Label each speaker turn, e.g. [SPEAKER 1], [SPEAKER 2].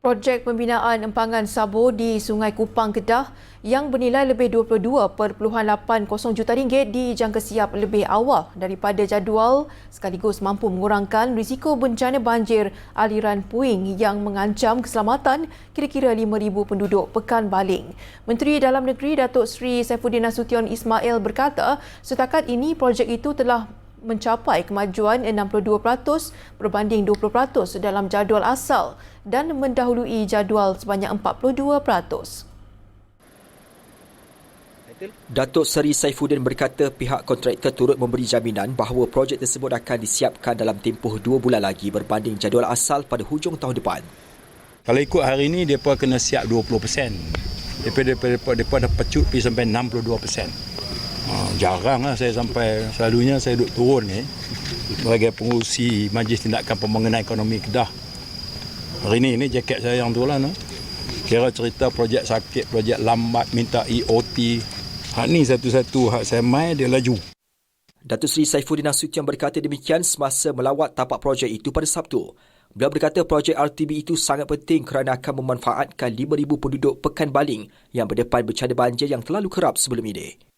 [SPEAKER 1] Projek pembinaan empangan Sabo di Sungai Kupang Kedah yang bernilai lebih 22.80 juta ringgit dijangka siap lebih awal daripada jadual sekaligus mampu mengurangkan risiko bencana banjir aliran puing yang mengancam keselamatan kira-kira 5,000 penduduk Pekan Baling. Menteri Dalam Negeri Datuk Seri Saifuddin Nasution Ismail berkata setakat ini projek itu telah mencapai kemajuan 62% berbanding 20% dalam jadual asal dan mendahului jadual sebanyak 42%.
[SPEAKER 2] Datuk Seri Saifuddin berkata pihak kontraktor turut memberi jaminan bahawa projek tersebut akan disiapkan dalam tempoh dua bulan lagi berbanding jadual asal pada hujung tahun depan.
[SPEAKER 3] Kalau ikut hari ini, mereka kena siap 20%. Mereka dah pecut pergi sampai 62%. Ah, jarang lah saya sampai selalunya saya duduk turun ni sebagai pengurusi Majlis Tindakan Pembangunan Ekonomi Kedah. Hari ni ni jaket saya yang tu lah. No? Kira cerita projek sakit, projek lambat, minta EOT. Hak ni satu-satu hak saya mai dia laju.
[SPEAKER 2] Datuk Seri Saifuddin Nasution berkata demikian semasa melawat tapak projek itu pada Sabtu. Beliau berkata projek RTB itu sangat penting kerana akan memanfaatkan 5,000 penduduk Pekan Baling yang berdepan bencana banjir yang terlalu kerap sebelum ini.